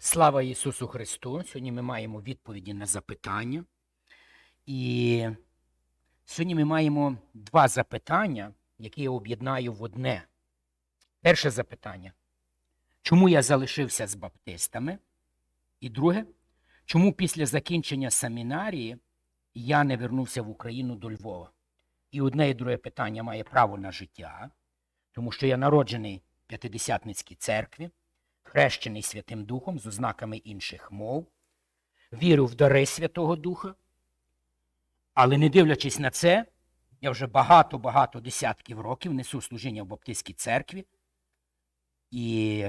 Слава Ісусу Христу! Сьогодні ми маємо відповіді на запитання. І сьогодні ми маємо два запитання, які я об'єднаю в одне. Перше запитання. Чому я залишився з баптистами? І друге, чому після закінчення семінарії я не вернувся в Україну до Львова? І одне і друге питання має право на життя, тому що я народжений в П'ятидесятницькій церкві, хрещений Святим Духом з ознаками інших мов, вірю в дари Святого Духа. Але не дивлячись на це, я вже багато-багато десятків років несу служіння в Баптистській церкві і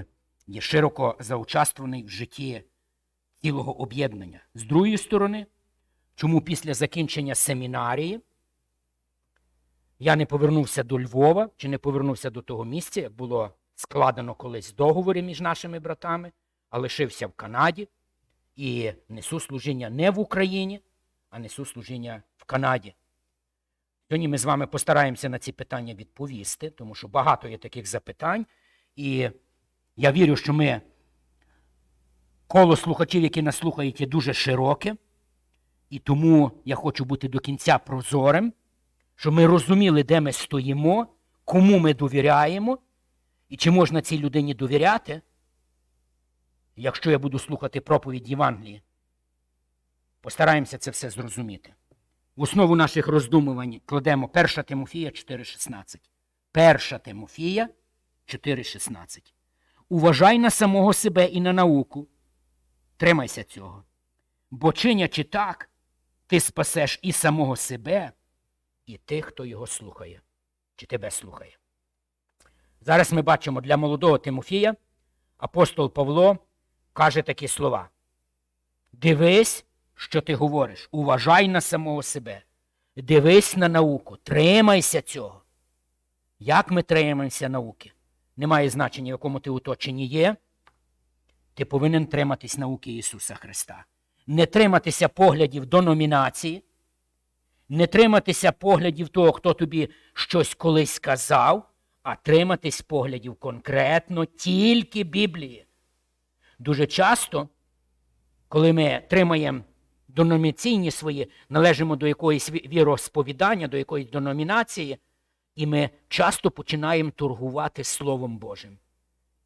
є широко заучаствований в житті цілого об'єднання. З другої сторони, чому після закінчення семінарії я не повернувся до Львова чи не повернувся до того місця, як було складено колись договори між нашими братами, а лишився в Канаді і несу служіння не в Україні, а несу служіння в Канаді. Сьогодні ми з вами постараємося на ці питання відповісти, тому що багато є таких запитань. І я вірю, що ми коло слухачів, які нас слухають, є дуже широке. І тому я хочу бути до кінця прозорим, щоб ми розуміли, де ми стоїмо, кому ми довіряємо, і чи можна цій людині довіряти, якщо я буду слухати проповідь Євангелії. Постараємося це все зрозуміти. В основу наших роздумувань кладемо 1 Тимофія 4,16. 1 Тимофія 4,16. Уважай на самого себе і на науку. Тримайся цього. Бо чинячи так, ти спасеш і самого себе, і тих, хто його слухає, чи тебе слухає. Зараз ми бачимо для молодого Тимофія апостол Павло каже такі слова. Дивись, що ти говориш, уважай на самого себе, дивись на науку, тримайся цього. Як ми тримаємося науки? Немає значення, в якому ти оточенні є. Ти повинен триматись науки Ісуса Христа. Не триматися поглядів до номінації, не триматися поглядів того, хто тобі щось колись сказав, а триматись поглядів конкретно тільки Біблії. Дуже часто, коли ми тримаємо деномінаційні свої, належимо до якоїсь віросповідання, до якоїсь деномінації, і ми часто починаємо торгувати Словом Божим.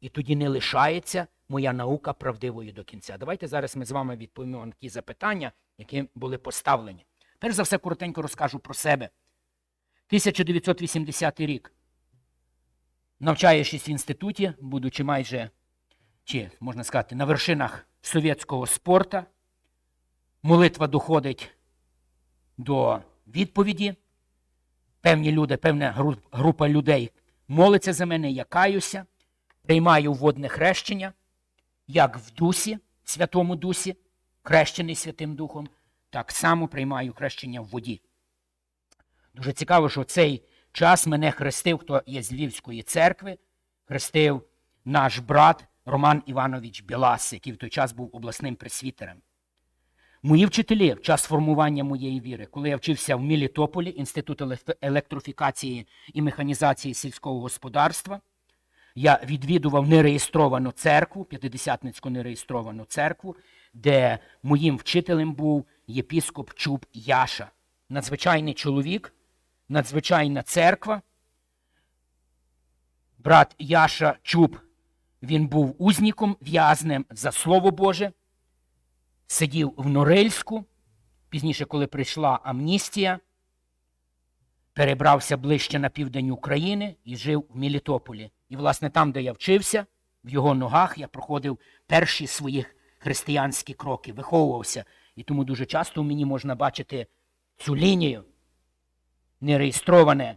І тоді не лишається моя наука правдивою до кінця. Давайте зараз ми з вами відповімо на ті запитання, які були поставлені. Перш за все, коротенько розкажу про себе. 1980 рік. Навчаючись в інституті, будучи майже, чи можна сказати, на вершинах совєтського спорту, молитва доходить до відповіді. Певні люди, певна група людей молиться за мене, я каюся, приймаю водне хрещення, як в дусі, Святому Дусі, хрещений Святим Духом, так само приймаю хрещення в воді. Дуже цікаво, що цей час мене хрестив, хто є з Львівської церкви, хрестив наш брат Роман Іванович Білас, який в той час був обласним пресвітером. Мої вчителі в час формування моєї віри, коли я вчився в Мілітополі, Інститут еле- електрифікації і механізації сільського господарства, я відвідував нереєстровану церкву, п'ятидесятницьку нереєстровану церкву, де моїм вчителем був єпіскоп Чуб Яша. Надзвичайний чоловік, надзвичайна церква. Брат Яша Чуб, він був узніком, в'язнем за Слово Боже, сидів в Норильську. Пізніше, коли прийшла амністія, перебрався ближче на південь України і жив в Мелітополі. І, власне, там, де я вчився, в його ногах я проходив перші свої християнські кроки, виховувався. І тому дуже часто в мені можна бачити цю лінію нереєстроване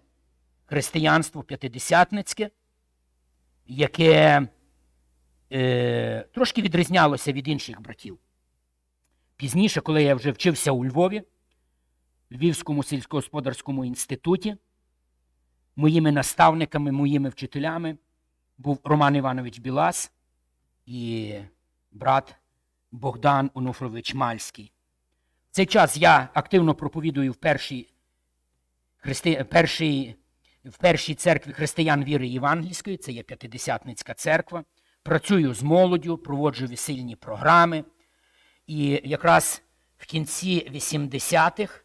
християнство п'ятидесятницьке, яке е, трошки відрізнялося від інших братів. Пізніше, коли я вже вчився у Львові, Львівському сільськогосподарському інституті, моїми наставниками, моїми вчителями був Роман Іванович Білас і брат Богдан Онуфрович Мальський. В цей час я активно проповідую в першій, христи... першій, в першій церкві християн віри євангельської, це є П'ятидесятницька церква. працюю з молоддю, проводжу весільні програми. І якраз в кінці 80-х,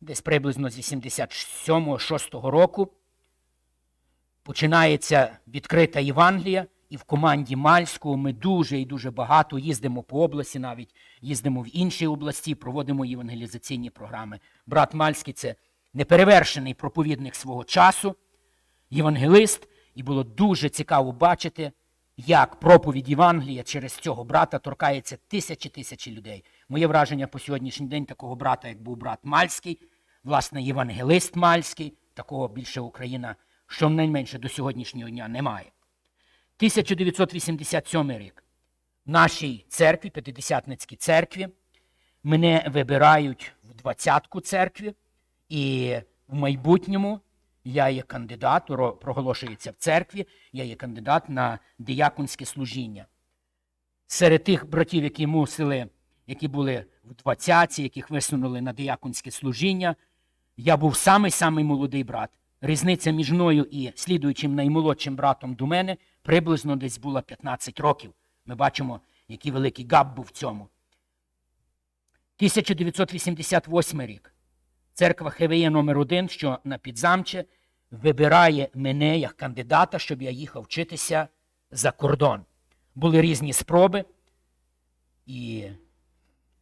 десь приблизно з 87-6 року, починається відкрита Євангелія, і в команді Мальського ми дуже і дуже багато їздимо по області, навіть їздимо в інші області, проводимо євангелізаційні програми. Брат Мальський це неперевершений проповідник свого часу, євангелист, і було дуже цікаво бачити, як проповідь Євангелія через цього брата торкається тисячі тисячі людей. Моє враження по сьогоднішній день такого брата, як був брат Мальський, власне, євангелист Мальський, такого більше Україна, що найменше до сьогоднішнього дня немає. 1987 рік в нашій церкві, П'ятидесятницькій церкві, мене вибирають в двадцятку церкві, і в майбутньому я є кандидат, проголошується в церкві, я є кандидат на дияконське служіння. Серед тих братів, які мусили, які були в двадцятці, яких висунули на дияконське служіння, я був самий-самий молодий брат. Різниця між мною і слідуючим наймолодшим братом до мене приблизно десь була 15 років. Ми бачимо, який великий гап був в цьому. 1988 рік. Церква ХВЄ номер 1 що на Підзамче, вибирає мене як кандидата, щоб я їхав вчитися за кордон. Були різні спроби і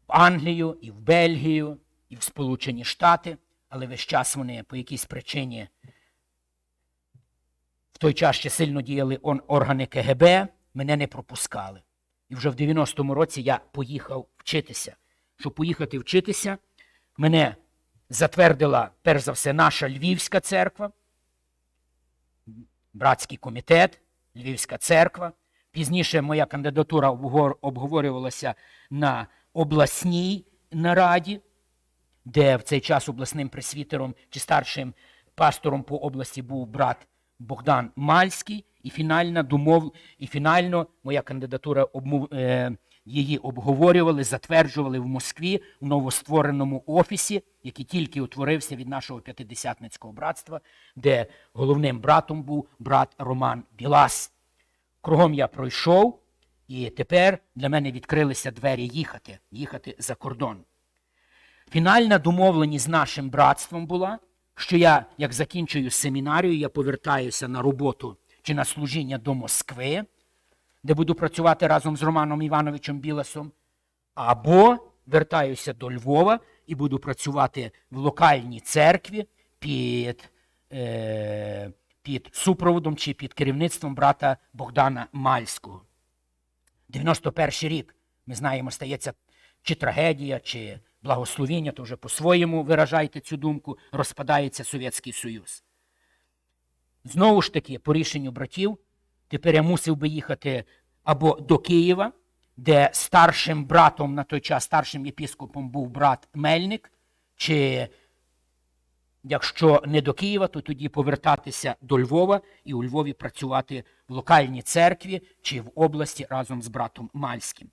в Англію, і в Бельгію, і в Сполучені Штати, але весь час вони по якійсь причині в той час ще сильно діяли органи КГБ, мене не пропускали. І вже в 90-му році я поїхав вчитися. Щоб поїхати вчитися, мене затвердила, перш за все, наша Львівська церква, братський комітет, Львівська церква. Пізніше моя кандидатура обговорювалася на обласній нараді, де в цей час обласним пресвітером чи старшим пастором по області був брат Богдан Мальський, і фінальна домов, і фінально моя кандидатура обмов, е, її обговорювали, затверджували в Москві у новоствореному офісі, який тільки утворився від нашого п'ятидесятницького братства, де головним братом був брат Роман Білас. Кругом я пройшов, і тепер для мене відкрилися двері їхати, їхати за кордон. Фінальна домовленість з нашим братством була, що я, як закінчую семінарію, я повертаюся на роботу чи на служіння до Москви, де буду працювати разом з Романом Івановичем Біласом, або вертаюся до Львова і буду працювати в локальній церкві під, е, під супроводом чи під керівництвом брата Богдана Мальського. 91 рік, ми знаємо, стається чи трагедія, чи благословіння, то вже по-своєму виражайте цю думку, розпадається Совєтський Союз. Знову ж таки, по рішенню братів, тепер я мусив би їхати або до Києва, де старшим братом на той час, старшим єпіскопом був брат Мельник, чи якщо не до Києва, то тоді повертатися до Львова і у Львові працювати в локальній церкві чи в області разом з братом Мальським.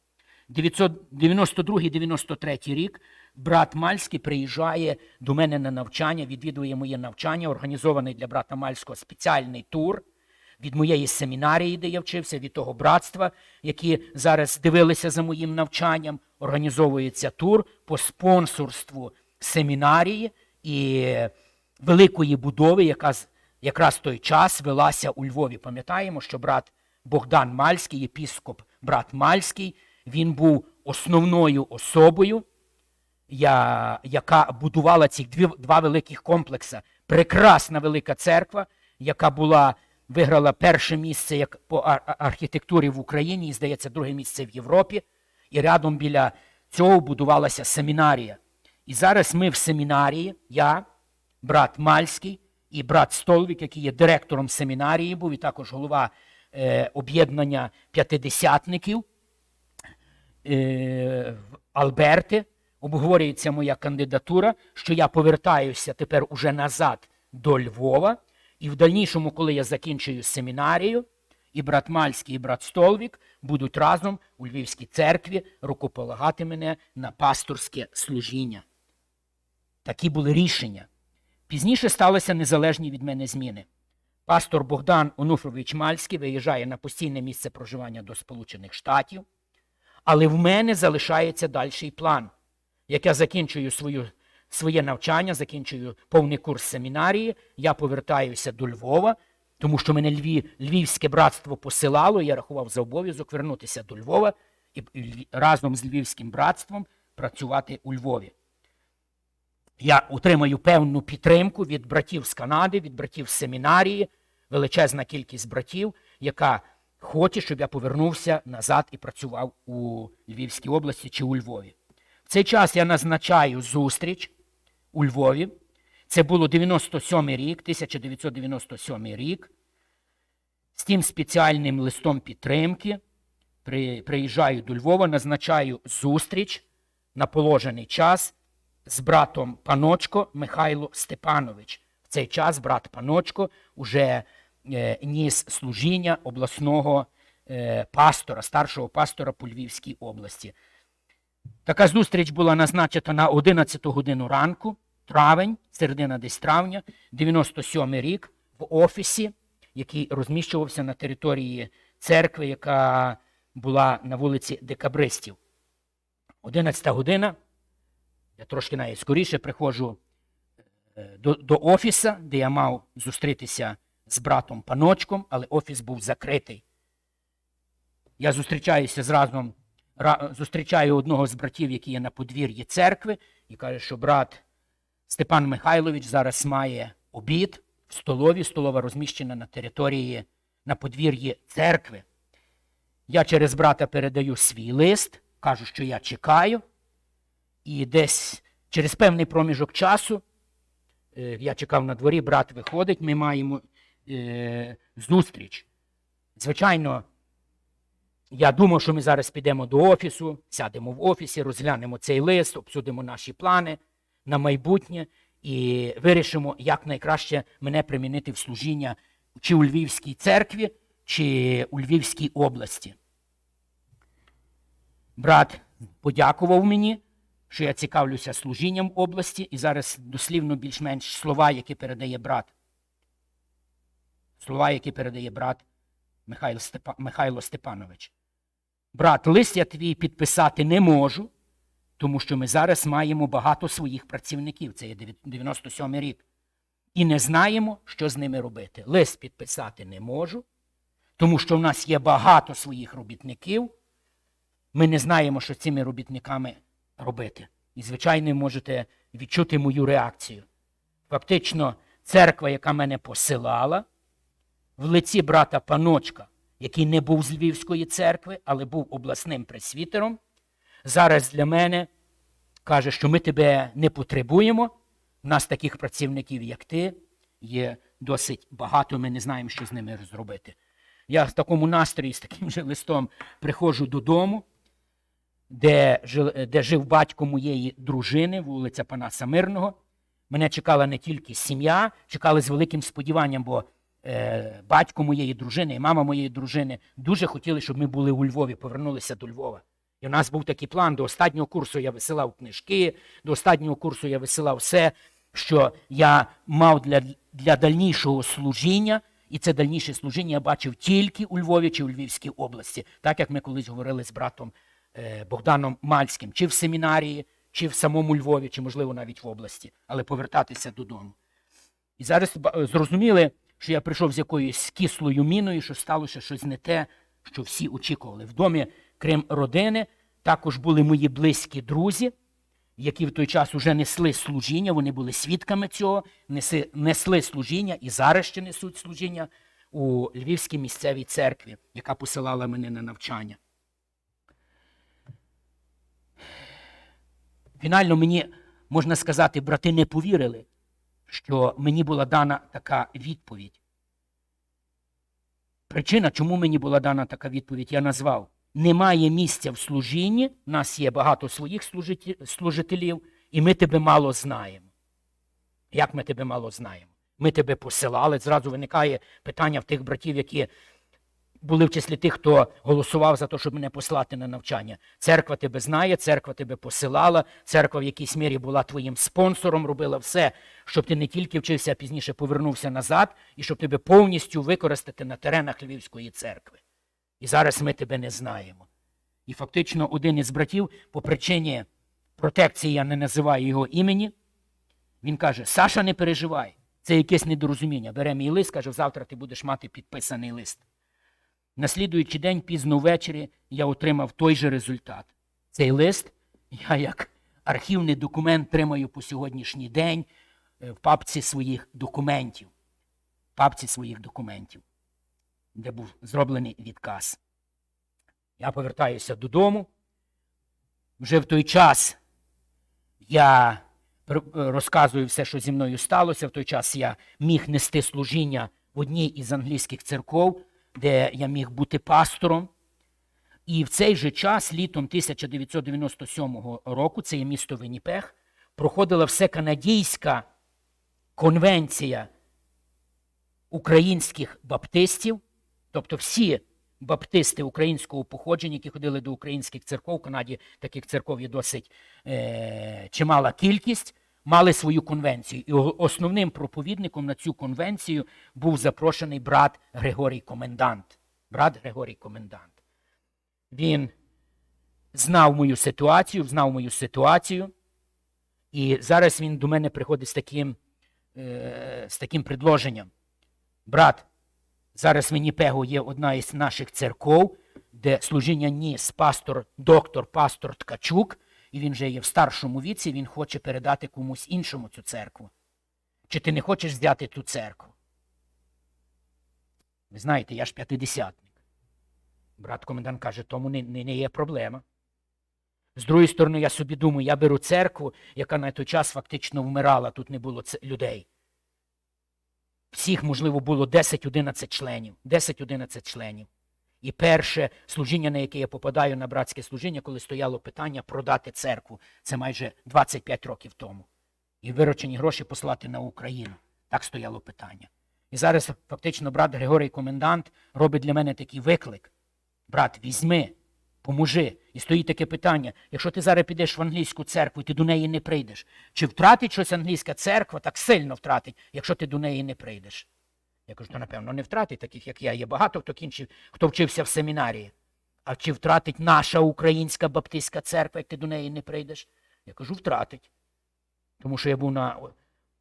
92-93 рік брат Мальський приїжджає до мене на навчання, відвідує моє навчання, організований для брата Мальського спеціальний тур від моєї семінарії, де я вчився, від того братства, які зараз дивилися за моїм навчанням. Організовується тур по спонсорству семінарії і великої будови, яка якраз той час велася у Львові. Пам'ятаємо, що брат Богдан Мальський, єпіскоп брат Мальський, він був основною особою, яка будувала ці дві, два великих комплекси. Прекрасна велика церква, яка була, виграла перше місце як по ар- ар- архітектурі в Україні, і, здається, друге місце в Європі. І рядом біля цього будувалася семінарія. І зараз ми в семінарії, я, брат Мальський і брат Столвік, який є директором семінарії, був і також голова е, об'єднання п'ятидесятників е, в Алберти, обговорюється моя кандидатура, що я повертаюся тепер уже назад до Львова. І в дальнішому, коли я закінчую семінарію, і брат Мальський, і брат Столвік будуть разом у Львівській церкві рукополагати мене на пасторське служіння. Такі були рішення. Пізніше сталися незалежні від мене зміни. Пастор Богдан Онуфрович Мальський виїжджає на постійне місце проживання до Сполучених Штатів, але в мене залишається дальший план. Як я закінчую свою, своє навчання, закінчую повний курс семінарії, я повертаюся до Львова, тому що мене Львів, Львівське братство посилало, я рахував за обов'язок вернутися до Львова і разом з Львівським братством працювати у Львові. Я отримаю певну підтримку від братів з Канади, від братів з семінарії, величезна кількість братів, яка хоче, щоб я повернувся назад і працював у Львівській області чи у Львові. В цей час я назначаю зустріч у Львові. Це було 97 рік, 1997 рік. З тим спеціальним листом підтримки при, приїжджаю до Львова, назначаю зустріч на положений час з братом Паночко Михайло Степанович. В цей час брат Паночко уже е, ніс служіння обласного е, пастора, старшого пастора по Львівській області. Така зустріч була назначена на 11 годину ранку, травень, середина десь травня, 97 рік, в офісі, який розміщувався на території церкви, яка була на вулиці Декабристів. 11 година. Я трошки навіть скоріше приходжу е, до, до офіса, де я мав зустрітися з братом Паночком, але офіс був закритий. Я зустрічаюся зразу, ра- зустрічаю одного з братів, який є на подвір'ї церкви, і каже, що брат Степан Михайлович зараз має обід в столові. Столова розміщена на території на подвір'ї церкви. Я через брата передаю свій лист, кажу, що я чекаю. І десь через певний проміжок часу, е, я чекав на дворі, брат виходить, ми маємо е, зустріч. Звичайно, я думав, що ми зараз підемо до офісу, сядемо в офісі, розглянемо цей лист, обсудимо наші плани на майбутнє і вирішимо, як найкраще мене примінити в служіння чи у Львівській церкві, чи у Львівській області. Брат подякував мені, що я цікавлюся служінням області, і зараз дослівно більш-менш слова, які передає брат. Слова, які передає брат Михайло, Степанович. Брат, лист я твій підписати не можу, тому що ми зараз маємо багато своїх працівників. Це є 97 й рік. І не знаємо, що з ними робити. Лист підписати не можу, тому що в нас є багато своїх робітників. Ми не знаємо, що з цими робітниками робити. І, звичайно, можете відчути мою реакцію. Фактично, церква, яка мене посилала, в лиці брата Паночка, який не був з Львівської церкви, але був обласним пресвітером, зараз для мене каже, що ми тебе не потребуємо. У нас таких працівників, як ти, є досить багато, ми не знаємо, що з ними зробити. Я в такому настрої, з таким же листом приходжу додому, де де жив батько моєї дружини, вулиця Панаса Мирного. Мене чекала не тільки сім'я, чекали з великим сподіванням, бо е, батько моєї дружини і мама моєї дружини дуже хотіли, щоб ми були у Львові, повернулися до Львова. І в нас був такий план. До останнього курсу я висилав книжки, до останнього курсу я висилав все, що я мав для, для дальнішого служіння. І це дальніше служіння я бачив тільки у Львові чи у Львівській області, так як ми колись говорили з братом е, Богданом Мальським, чи в семінарії, чи в самому Львові, чи, можливо, навіть в області, але повертатися додому. І зараз зрозуміли, що я прийшов з якоюсь кислою міною, що сталося щось не те, що всі очікували. В домі, крім родини, також були мої близькі друзі, які в той час вже несли служіння, вони були свідками цього, несли служіння і зараз ще несуть служіння у Львівській місцевій церкві, яка посилала мене на навчання. Фінально мені, можна сказати, брати не повірили, що мені була дана така відповідь. Причина, чому мені була дана така відповідь, я назвав. Немає місця в служінні, в нас є багато своїх служителів, і ми тебе мало знаємо. Як ми тебе мало знаємо? Ми тебе посилали. Зразу виникає питання в тих братів, які були в числі тих, хто голосував за те, щоб мене послати на навчання. Церква тебе знає, церква тебе посилала, церква в якійсь мірі була твоїм спонсором, робила все, щоб ти не тільки вчився, а пізніше повернувся назад, і щоб тебе повністю використати на теренах Львівської церкви. І зараз ми тебе не знаємо. І фактично один із братів, по причині протекції я не називаю його імені, він каже: Саша, не переживай, це якесь недорозуміння. Бере мій лист, каже, завтра ти будеш мати підписаний лист. На слідуючий день, пізно ввечері, я отримав той же результат. Цей лист я як архівний документ тримаю по сьогоднішній день е, в папці своїх документів. Папці своїх документів, де був зроблений відказ. Я повертаюся додому. Вже в той час я розказую все, що зі мною сталося. В той час я міг нести служіння в одній із англійських церков, де я міг бути пастором. І в цей же час, літом 1997 року, це є місто Веніпех, проходила всеканадійська конвенція українських баптистів, тобто всі баптисти українського походження, які ходили до українських церков, в Канаді таких церков є досить е, чимала кількість, мали свою конвенцію. І основним проповідником на цю конвенцію був запрошений брат Григорій Комендант. Брат Григорій Комендант. Він знав мою ситуацію, знав мою ситуацію, і зараз він до мене приходить з таким, е, з таким предложенням. Брат, зараз в Вінніпегу є одна із наших церков, де служіння ніс пастор, доктор, пастор Ткачук, і він вже є в старшому віці, він хоче передати комусь іншому цю церкву. Чи ти не хочеш взяти ту церкву? Ви знаєте, я ж п'ятидесятник. Брат комендант каже, тому не, не, не є проблема. З другої сторони, я собі думаю, я беру церкву, яка на той час фактично вмирала, тут не було людей. Всіх, можливо, було 10-11 членів. 10-11 членів. І перше служіння, на яке я попадаю на братське служіння, коли стояло питання продати церкву, це майже 25 років тому. І виручені гроші послати на Україну. Так стояло питання. І зараз фактично брат Григорій Комендант робить для мене такий виклик. Брат, візьми, поможи. І стоїть таке питання: якщо ти зараз підеш в англійську церкву і ти до неї не прийдеш, чи втратить щось англійська церква так сильно втратить, якщо ти до неї не прийдеш? Я кажу, то напевно не втратить, таких як я. Є багато хто кінчив, хто вчився в семінарії. А чи втратить наша українська баптистська церква, як ти до неї не прийдеш? Я кажу, втратить. Тому що я був на,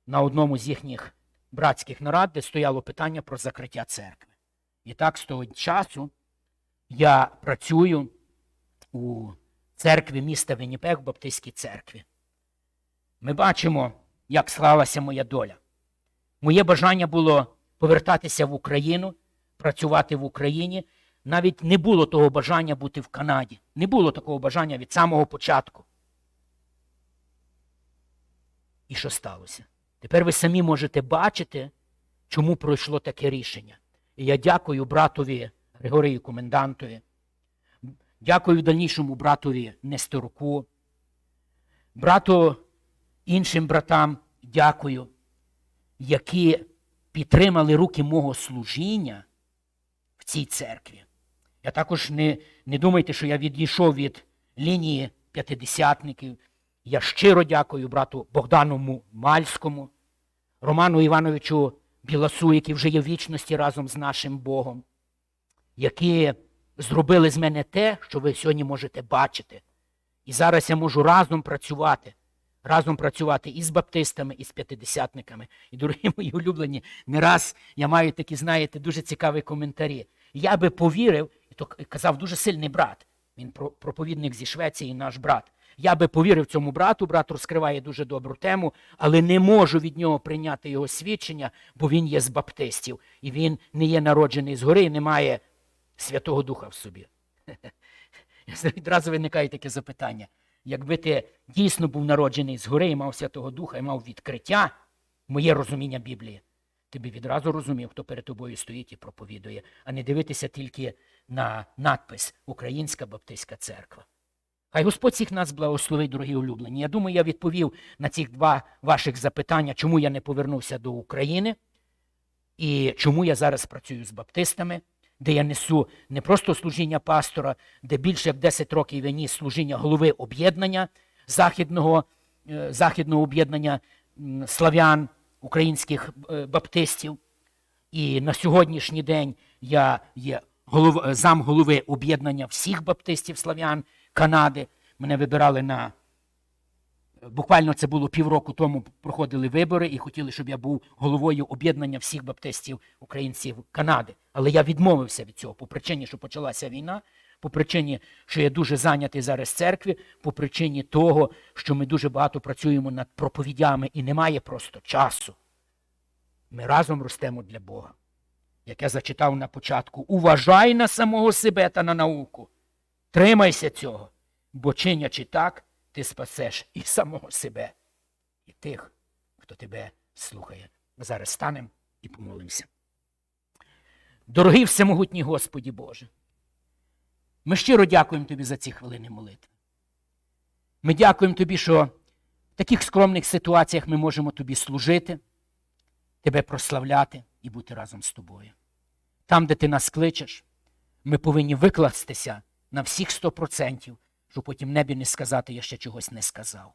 на одному з їхніх братських нарад, де стояло питання про закриття церкви. І так з того часу я працюю у церкві міста Вінніпех, в Баптистській церкві. Ми бачимо, як склалася моя доля. Моє бажання було повертатися в Україну, працювати в Україні. Навіть не було того бажання бути в Канаді. Не було такого бажання від самого початку. І що сталося? Тепер ви самі можете бачити, чому пройшло таке рішення. І я дякую братові Григорію Комендантові, дякую дальнішому братові Несторуку, брату іншим братам дякую, які підтримали руки мого служіння в цій церкві. Я також не, не думайте, що я відійшов від лінії п'ятидесятників. Я щиро дякую брату Богдану Мальському, Роману Івановичу Біласу, який вже є в вічності разом з нашим Богом, які зробили з мене те, що ви сьогодні можете бачити. І зараз я можу разом працювати, разом працювати і з баптистами, і з п'ятидесятниками. І, дорогі мої улюблені, не раз я маю такі, знаєте, дуже цікаві коментарі. Я би повірив, і то казав дуже сильний брат. Він про- проповідник зі Швеції, наш брат. Я би повірив цьому брату, брат розкриває дуже добру тему, але не можу від нього прийняти його свідчення, бо він є з баптистів, і він не є народжений згори і не має Святого Духа в собі. Відразу виникає таке запитання. Якби ти дійсно був народжений згори і мав Святого Духа і мав відкриття, моє розуміння Біблії, ти би відразу розумів, хто перед тобою стоїть і проповідує, а не дивитися тільки на надпис Українська Баптистська церква. Хай Господь всіх нас благословить, дорогі улюблені. Я думаю, я відповів на ці два ваших запитання, чому я не повернувся до України і чому я зараз працюю з баптистами. Де я несу не просто служіння пастора, де більше як 10 років я ніс служіння голови об'єднання західного, е, західного об'єднання славян, українських е, баптистів. І на сьогоднішній день я є голов, е, зам голови об'єднання всіх баптистів славян Канади. Мене вибирали на буквально це було півроку тому. Проходили вибори і хотіли, щоб я був головою об'єднання всіх баптистів українців Канади. Але я відмовився від цього по причині, що почалася війна, по причині, що я дуже зайнятий зараз церкві, по причині того, що ми дуже багато працюємо над проповідями і немає просто часу. Ми разом ростемо для Бога. Як я зачитав на початку, уважай на самого себе та на науку. Тримайся цього, бо чинячи так, ти спасеш і самого себе, і тих, хто тебе слухає. Ми зараз станемо і помолимося. Дорогий всемогутній Господі Боже, ми щиро дякуємо Тобі за ці хвилини молитви. Ми дякуємо Тобі, що в таких скромних ситуаціях ми можемо Тобі служити, Тебе прославляти і бути разом з тобою. Там, де ти нас кличеш, ми повинні викластися на всіх сто процентів, щоб потім небі не сказати, я ще чогось не сказав.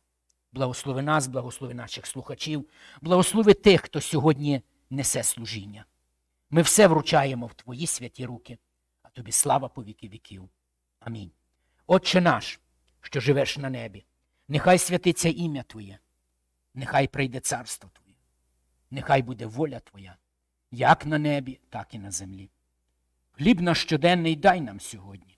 Благослови нас, благослови наших слухачів, благослови тих, хто сьогодні несе служіння. Ми все вручаємо в Твої святі руки, а тобі слава по віки віків. Амінь. Отче наш, що живеш на небі, нехай святиться ім'я Твоє, нехай прийде царство Твоє, нехай буде воля Твоя, як на небі, так і на землі. Хліб наш щоденний дай нам сьогодні,